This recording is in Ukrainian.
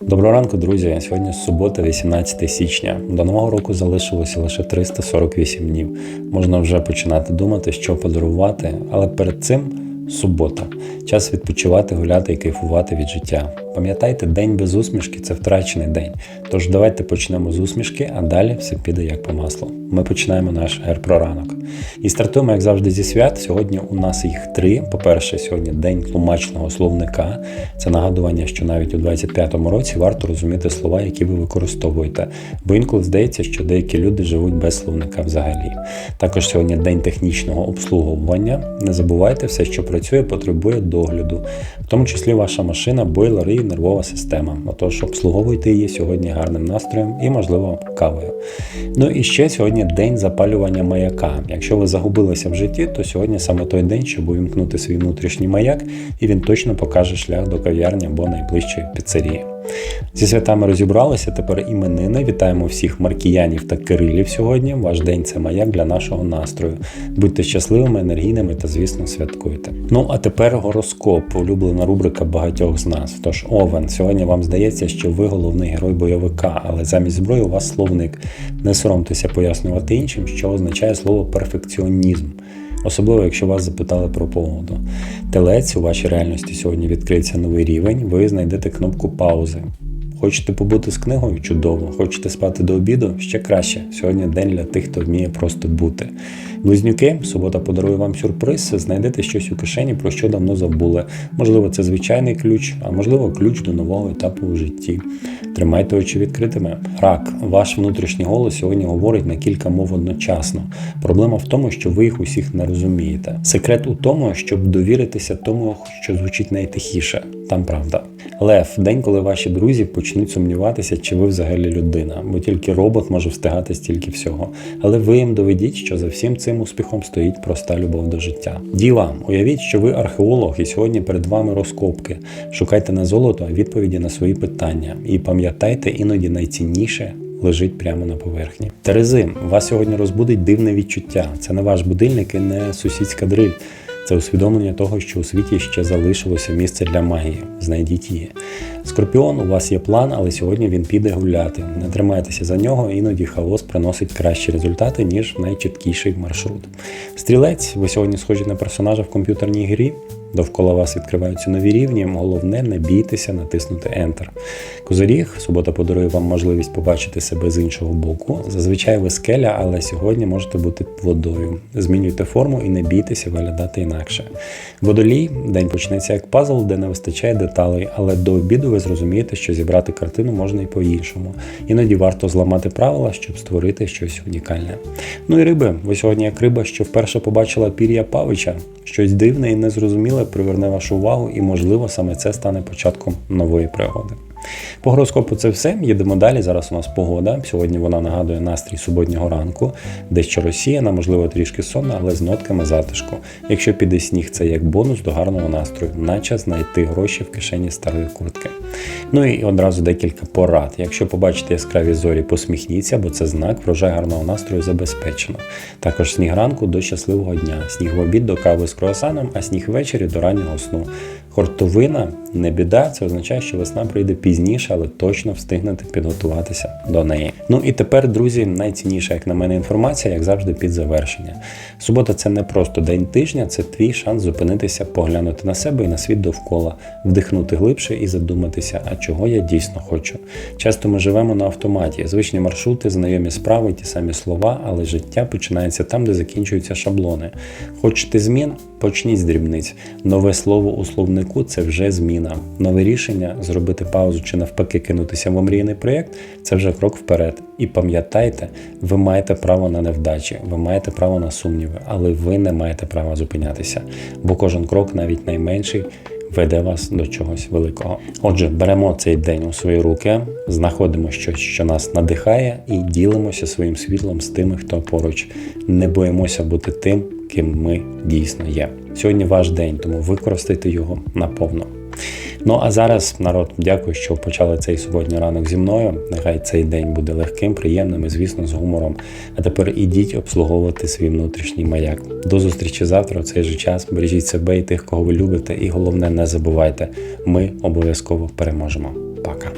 Доброго ранку, друзі. Сьогодні субота, 18 січня. До нового року залишилося лише 348 днів. Можна вже починати думати, що подарувати, але перед цим субота. Час відпочивати, гуляти і кайфувати від життя. Пам'ятайте, день без усмішки це втрачений день. Тож давайте почнемо з усмішки, а далі все піде як по маслу. Ми починаємо наш про ранок. І стартуємо, як завжди, зі свят. Сьогодні у нас їх три. По-перше, сьогодні день тлумачного словника. Це нагадування, що навіть у 25-му році варто розуміти слова, які ви використовуєте. Бо інколи здається, що деякі люди живуть без словника взагалі. Також сьогодні день технічного обслуговування. Не забувайте, все, що працює, потребує догляду, в тому числі ваша машина, бойлер і нервова система. Отож, обслуговуйте її сьогодні гарним настроєм і, можливо, кавою. Ну і ще сьогодні день запалювання маяка. Якщо ви загубилися в житті, то сьогодні саме той день, щоб увімкнути свій внутрішній маяк, і він точно покаже шлях до кав'ярні або найближчої піцерії. Зі святами розібралися. Тепер іменини. Вітаємо всіх маркіянів та кирилів сьогодні. Ваш день це маяк для нашого настрою. Будьте щасливими, енергійними та, звісно, святкуйте. Ну а тепер гороскоп, улюблена рубрика багатьох з нас. Тож, Овен, сьогодні вам здається, що ви головний герой бойовика, але замість зброї у вас словник. Не соромтеся пояснювати іншим, що означає слово перфекціонізм. Особливо, якщо вас запитали про погоду. Телець у вашій реальності сьогодні відкриється новий рівень, ви знайдете кнопку паузи. Хочете побути з книгою? Чудово. Хочете спати до обіду? Ще краще. Сьогодні день для тих, хто вміє просто бути. Близнюки, субота подарує вам сюрприз. Знайдете щось у кишені, про що давно забули. Можливо, це звичайний ключ, а можливо, ключ до нового етапу у житті. Тримайте очі відкритими. Рак, ваш внутрішній голос сьогодні говорить на кілька мов одночасно. Проблема в тому, що ви їх усіх не розумієте. Секрет у тому, щоб довіритися тому, що звучить найтихіше. Там правда. Лев, день, коли ваші друзі почнуть сумніватися, чи ви взагалі людина, бо тільки робот може встигати стільки всього. Але ви їм доведіть, що за всім цим успіхом стоїть проста любов до життя. Діва, уявіть, що ви археолог, і сьогодні перед вами розкопки. Шукайте не золото, відповіді на свої питання. І пам'ятайте, іноді найцінніше. Лежить прямо на поверхні. Терези, вас сьогодні розбудить дивне відчуття. Це не ваш будильник і не сусідська дриль. Це усвідомлення того, що у світі ще залишилося місце для магії. Знайдіть її. Скорпіон, у вас є план, але сьогодні він піде гуляти. Не тримайтеся за нього, іноді хаос приносить кращі результати, ніж найчіткіший маршрут. Стрілець, ви сьогодні схожі на персонажа в комп'ютерній грі. Довкола вас відкриваються нові рівні. Головне, не бійтеся натиснути Enter. Козиріг, субота подарує вам можливість побачити себе з іншого боку. Зазвичай ви скеля, але сьогодні можете бути водою. Змінюйте форму і не бійтеся виглядати інакше. Водолій, день почнеться як пазл, де не вистачає деталей, але до обіду ви зрозумієте, що зібрати картину можна і по-іншому. Іноді варто зламати правила, щоб створити щось унікальне. Ну і риби, ви сьогодні як риба, що вперше побачила пір'я павича. Щось дивне і незрозуміле приверне вашу увагу, і, можливо, саме це стане початком нової пригоди. По гороскопу це все. Їдемо далі. Зараз у нас погода. Сьогодні вона нагадує настрій суботнього ранку, дещо розсіяна, можливо, трішки сонна, але з нотками затишку. Якщо піде сніг, це як бонус до гарного настрою, наче знайти гроші в кишені старої куртки. Ну і одразу декілька порад. Якщо побачите яскраві зорі, посміхніться, бо це знак врожай гарного настрою забезпечено. Також сніг ранку до щасливого дня, сніг в обід до кави з круасаном, а сніг ввечері до раннього сну. Хортовина не біда, це означає, що весна прийде пізніше, але точно встигнете підготуватися до неї. Ну і тепер, друзі, найцінніша, як на мене, інформація, як завжди, під завершення. Субота це не просто день тижня, це твій шанс зупинитися, поглянути на себе і на світ довкола, вдихнути глибше і задуматися, а чого я дійсно хочу. Часто ми живемо на автоматі, звичні маршрути, знайомі справи, ті самі слова, але життя починається там, де закінчуються шаблони. Хочете змін? Почніть з дрібниць. Нове слово у словнику це вже зміна. Нове рішення зробити паузу чи навпаки кинутися в омріяний проєкт це вже крок вперед. І пам'ятайте, ви маєте право на невдачі, ви маєте право на сумніви, але ви не маєте права зупинятися, бо кожен крок, навіть найменший, веде вас до чогось великого. Отже, беремо цей день у свої руки, знаходимо щось, що нас надихає, і ділимося своїм світлом з тими, хто поруч. Не боїмося бути тим, ким ми дійсно є. Сьогодні ваш день, тому використайте його наповно. Ну а зараз, народ, дякую, що почали цей суботній ранок зі мною. Нехай цей день буде легким, приємним і, звісно, з гумором. А тепер ідіть обслуговувати свій внутрішній маяк. До зустрічі завтра, в цей же час. Бережіть себе і тих, кого ви любите, і головне, не забувайте, ми обов'язково переможемо. Пока.